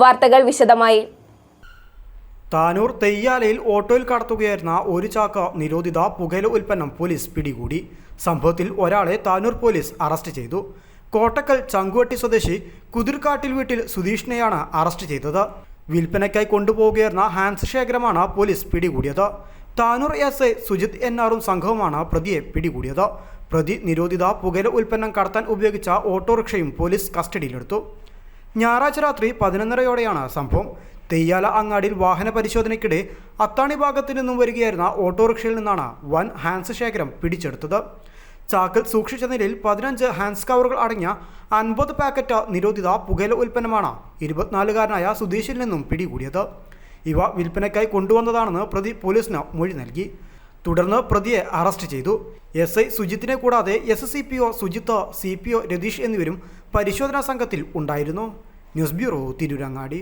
വാർത്തകൾ വിശദമായി. താനൂർ തെയ്യാലയിൽ ഓട്ടോയിൽ കടത്തുകയായിരുന്ന ഒരു ചാക്ക നിരോധിത പുകയില ഉൽപ്പന്നം പോലീസ് പിടികൂടി. സംഭവത്തിൽ ഒരാളെ താനൂർ പോലീസ് അറസ്റ്റ് ചെയ്തു. കോട്ടക്കൽ ചങ്കുവട്ടി സ്വദേശി കുതിർക്കാട്ടിൽ വീട്ടിൽ സുധീഷിനെയാണ് അറസ്റ്റ് ചെയ്തത്. വിൽപ്പനയ്ക്കായി കൊണ്ടുപോകുകയായിരുന്ന ഹാൻസ് ശേഖരമാണ് പോലീസ് പിടികൂടിയത്. താനൂർ എസ് ഐ സുജിത് എന്നാറും സംഘവുമാണ് പ്രതിയെ പിടികൂടിയത്. പ്രതി നിരോധിത പുകയില ഉൽപ്പന്നം കടത്താൻ ഉപയോഗിച്ച ഓട്ടോറിക്ഷയും പോലീസ് കസ്റ്റഡിയിലെടുത്തു. ഞായറാഴ്ച രാത്രി പതിനൊന്നരയോടെയാണ് സംഭവം. തെയ്യാല അങ്ങാടിയിൽ വാഹന പരിശോധനയ്ക്കിടെ അത്താണി ഭാഗത്തു നിന്നും വരികയായിരുന്ന ഓട്ടോറിക്ഷയിൽ നിന്നാണ് വൻ ഹാൻസ് ശേഖരം പിടിച്ചെടുത്തത്. ചാക്കിൽ സൂക്ഷിച്ച നിലയിൽ പതിനഞ്ച് ഹാൻസ് കവറുകൾ അടങ്ങിയ അൻപത് പാക്കറ്റ് നിരോധിത പുകയില ഉൽപ്പന്നമാണ് ഇരുപത്തിനാലുകാരനായ സുധീഷിൽ നിന്നും പിടികൂടിയത്. ഇവ വിൽപ്പനയ്ക്കായി കൊണ്ടുവന്നതാണെന്ന് പ്രതി പോലീസിന് മൊഴി നൽകി. തുടർന്ന് പ്രതിയെ അറസ്റ്റ് ചെയ്തു. എസ് ഐ സുജിത്തിനെ കൂടാതെ S C P O C P O Ratheesh എന്നിവരും പരിശോധനാ സംഘത്തിൽ ഉണ്ടായിരുന്നു. News bureau Tirurangadi.